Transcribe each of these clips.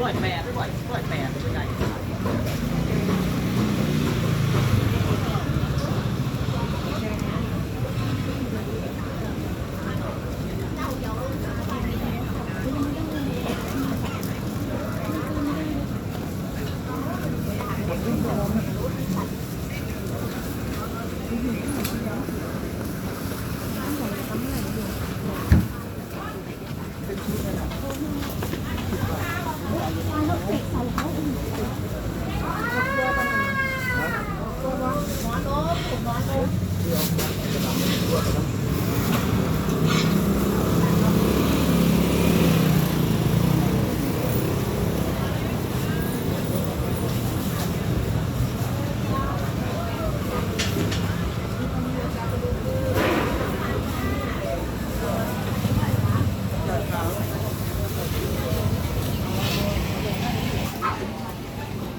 ร้อยแปดร้อยร้อยแปดเป็นไง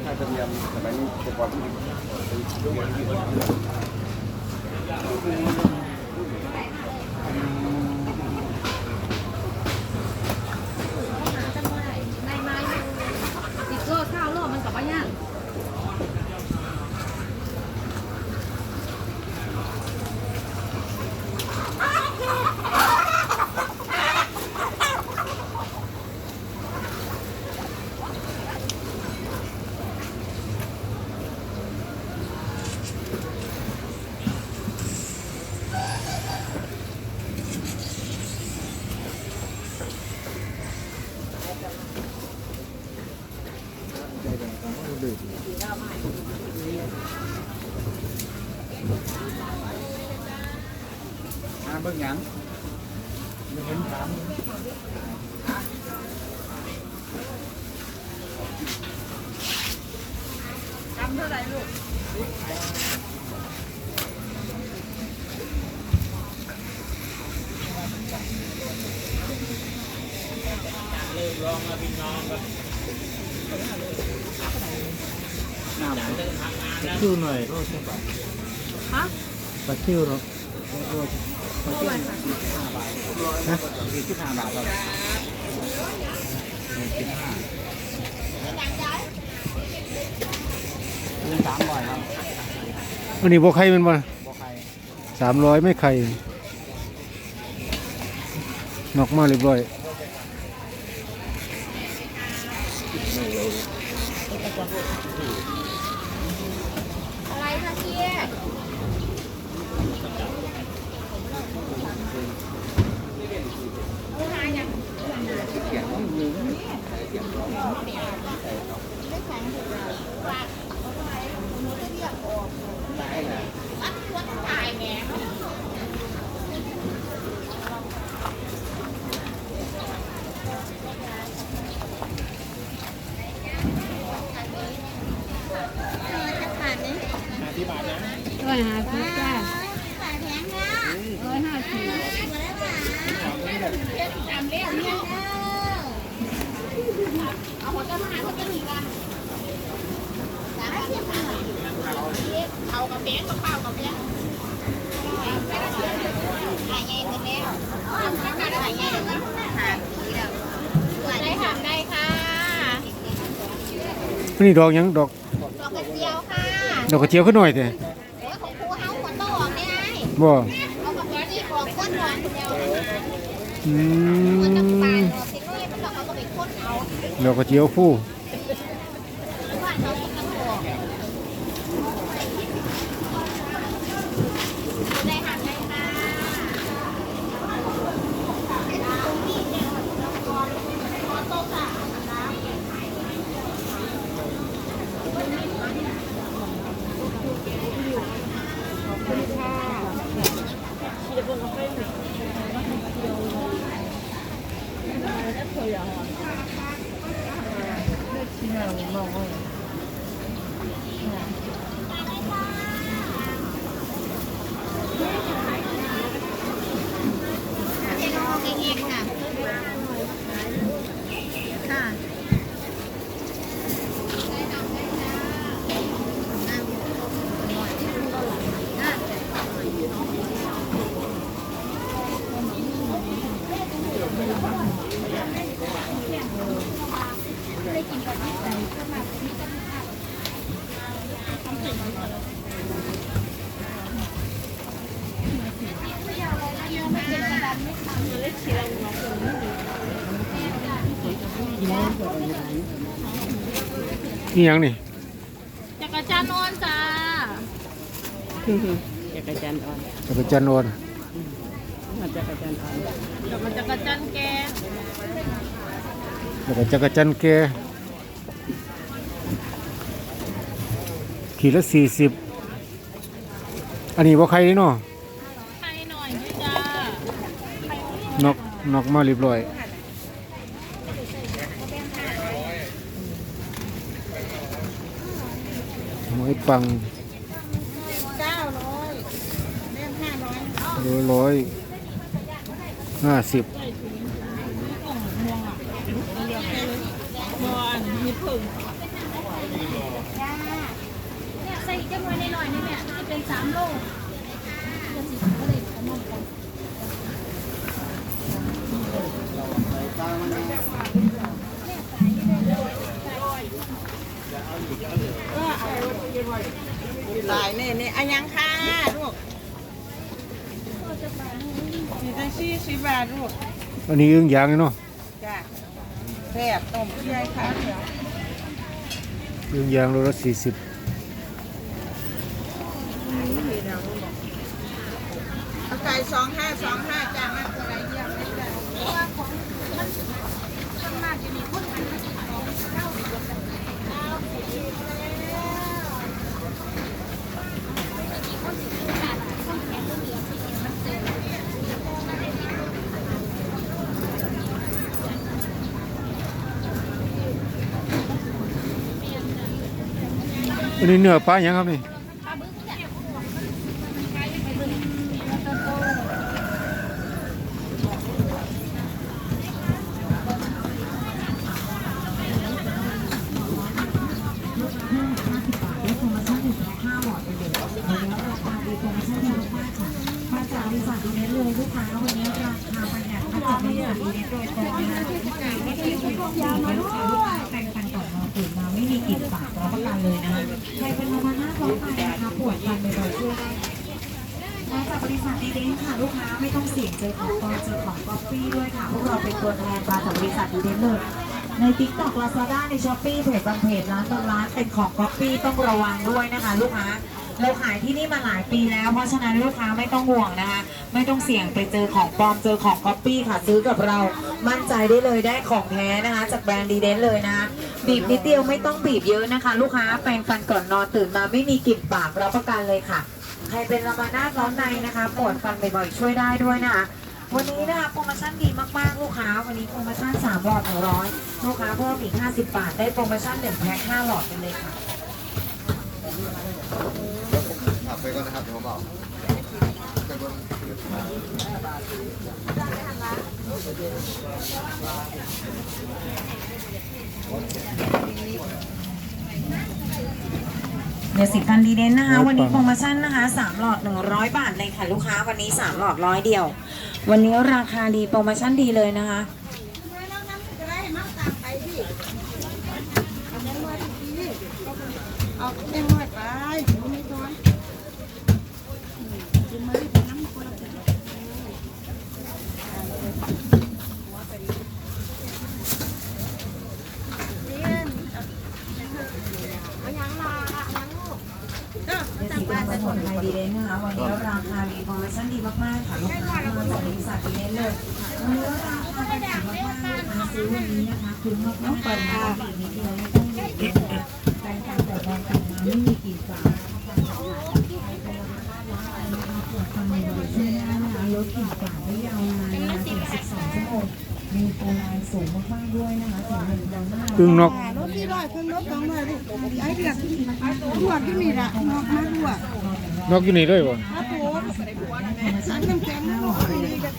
ถ้าจะเรียนสมัยนี้อุปกรณ์ที่เป็นเรียนที่ หากันเมื่อไหร่ในไม้ติดเกอร์ข้าวโลกมันกับว่าย่าง มา เบิ่งหยังเห็นถามกำเท่าไหร่ลูกน้ำตะคิวหน่อยก็ใช่ป่ะฮะตะคิวเนาะเท่าไหร่ค่ะ นะสี่สิบห้าบาทครับสิบห้าเงินสามร้อยครับอันนี้บวไข่เป็นบ่บ่ใครสามร้อยไม่ไข่นอกมาเรียบร้อย ร้อยห้าสิบจ้าร้อยห้าสิบได้ค่ะได้ค่ะนนี้ดอกยังดอก ดอกกระเจียวค่ะ ดอกกระเจียวขึ้นหน่อยแต่โอ้ยของครูเฮาหัวโตออกได้ไงบ่เอากับแม่ที่ออกก้นหวานเดียวอืมันจะตายมออกสิน้อยมันดอกเขาก็ไปค้นเอาดอกกระเจียวฟู หน้ามันองเลย นี่ยังนี่จักรจันทร์นอนจ้าจักรจันทร์อ่อนจักรจันทร์อ่อนมาจักรจันทร์อ่อนเดี๋ยวมันจักรจันทร์แกแล้วก็จักรจันทร์แก่ขีดละสี่สิบอันนี้ว่าใครเนาะให้หน่อยด้วยจ้านอกนอกมาเรียบร้อย ไอยปังเก้าร้อยเล่มห้าร้อยร้อยร้อยห้าสิบบอลมีผึ่งเนี่ยใส่จังไว้หน่อยนี่แม่จะเป็นสามโล หลายนี่นี่อันยังค่ะลูกนี่ได้สี่สิบบาทลูกอันนี้อึ้งยางเนาะจ้ะแซ่บต้มเคี่ยวค่ะเดี๋ยวอึ้งยางโลละสี่สิบเอาไก่สองห้าสองห้าจ้ามาตัวไรเยี่ยมเลยจ้ะอันนี้เนื้อปลาอย่างครับนี่มาจากบริษัทดีเนสเลยลูก ค้าวันนี้ราคาประหยัดมาจากบริษัทดีเนสโดยตรงนะคะไม่ได้วย ตื่นมาไม่มีกลิ่นปากรับประกันเลยนะคะใครเป็นโรมาหน้าท้องไตนะคะปวดฟันบ่อยๆช่วยได้มาจากบริษัทดีเนสค่ะลูกค้าไม่ต้องเสี่ยงเจอของปลอมเจอของก๊อปปี้ด้วยค่ะพวกเราเป็นตัวแทนมาจากบริษัทดีเนสเลยใน TikTok Lazada ใน Shopee เพจบางเพจร้านบางร้านเป็นของก๊อปปี้ต้องระวังด้วยนะคะ ลูกค้าเราขายที่นี่มาหลายปีแล้ว เพราะฉะนั้นลูกค้าไม่ต้องห่วงนะคะ ไม่ต้องเสี่ยงไปเจอของปลอมเจอของก๊อปปี้ค่ะซื้อกับเรา มั่นใจได้เลยได้ของแท้นะคะ จากแบรนด์ดีเดนเลยนะ บีบนิดเดียวไม่ต้องบีบเยอะนะคะ ลูกค้าแปรงฟันก่อนนอนตื่นมาไม่มีกลิ่นปากรับประกันเลยค่ะ ใครเป็นระมานาดร้อนในนะคะปวดฟันบ่อยๆช่วยได้ด้วยนะคะวันนี้นะคะโปรโมชั่นดีมากๆลูกค้า วันนี้โปรโมชั่น3หลอด100ลูกค้าเพิ่มอีก 50 บาท ได้โปรโมชั่น1แพ็ค5หลอดไปเลยค่ะไปก่อนนะครับเดี๋ยวผมบอก เดี๋ยวสิบพันดีเดนนะคะ วันนี้โปรโมชั่นนะคะ3หลอด100บาทเลยค่ะลูกค้าวันนี้3หลอดร้อยเดียว วันนี้ราคาดีโปรโมชั่นดีเลยนะคะ เอาเอ็มหน่อยไปไม่ต้อง เดี๋ยวสิบพันสมุนไพรดีเดนนะคะวันนี้ราคาดีโปรโมชั่นดีมากๆค่ะลูกค้ามาจากบริษัทดีเดนเลยวันนี้ราคาดีมากๆนะคะซื้อวันนี้นะคะคุ้มมากๆเปิดมาบีนิดเดียวไม่ต้องเยอะแฟนการแต่บอลแต่งมาไม่มีกลิ่นสาบปวดฟันบ่อยๆช่วยได้นะลดกลิ่นปาได้ยาวนานนะคะถึง12ชั่วโมง มีโปรไลน์สูงมากๆด้วยนะคะถึงหนึ่งดอลลาร์อึ้งนอกรถที่ร้อยเพิ่งรถสองร้อยลูกไอ้เดือดตรวจที่มีละนอกมาตรวจนอกอยู่นี่ด้วยบ่ครับผมสันน้ำแข็งลูกดีกัน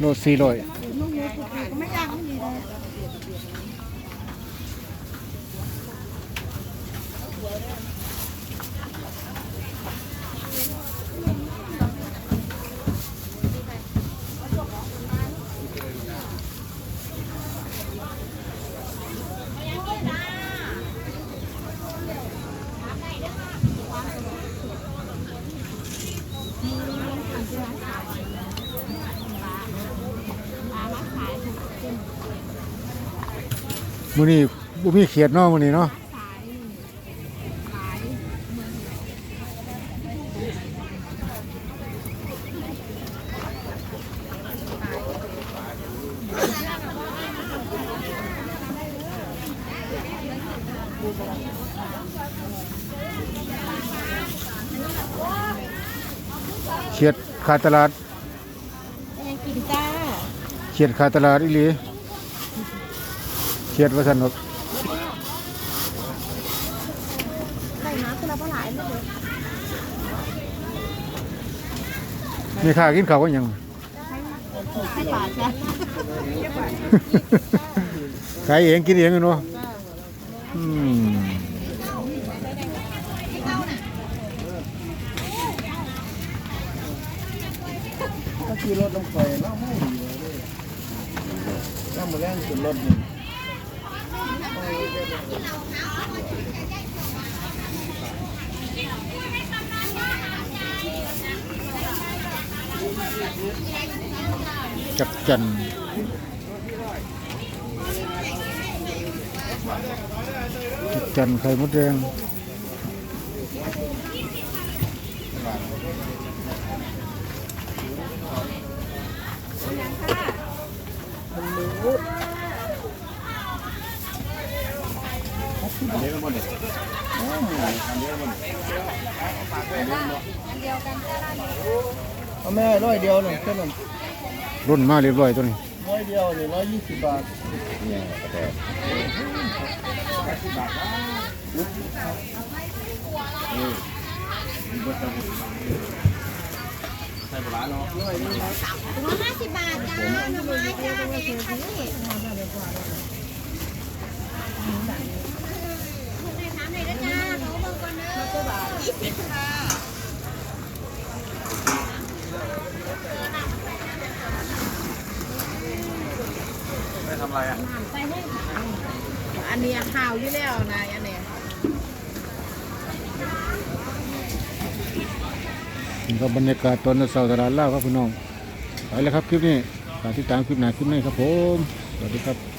โลสี่ร้อย มื้อนี้บ่มีเขียดเนาะมื้อนี้เนาะสายหลายเมืองเขียดขาดตลาดยังกินจ้าเขียดขาดตลาดอีหลี เขียดว่าซั่นดอกไข่น้ำคือเราก็หลายเลยมีค่ากินข้าวว่าหยังไข่ปลาจ้ะขายเองกินเองอะเนาะอืมก็คือรถต้องไฟเนาะไม่ดีเลยถ้ามาแรงสุดรถนี่ จักจันจักจันไข่มดแดง เอาแม่ร้อยเดียวหนึ่งแค่นั้นรุ่นมาเรียบร้อยตัวนี้ร้อยเดียวนี่ร้อยยี่สิบบาทถุงละห้าสิบบาทจ้าหน่อไม้จ้าแดงค่ะนี่คุณแม่ถามหน่อยนะจ้าเขาเบิ่งก่อนเด้อยี่ สิบค่ะไม่ทำอะไรอะอันนี้ข่าวอยู่แล้วนะอันนี้นี่ก็บรรยากาศตอนเสาร์ตลาดล่าวครับพี่น้องไปแล้วครับคลิปนี้ฝากติดตามคลิปหน้าคลิปนี้ครับผม สวัสดีครับ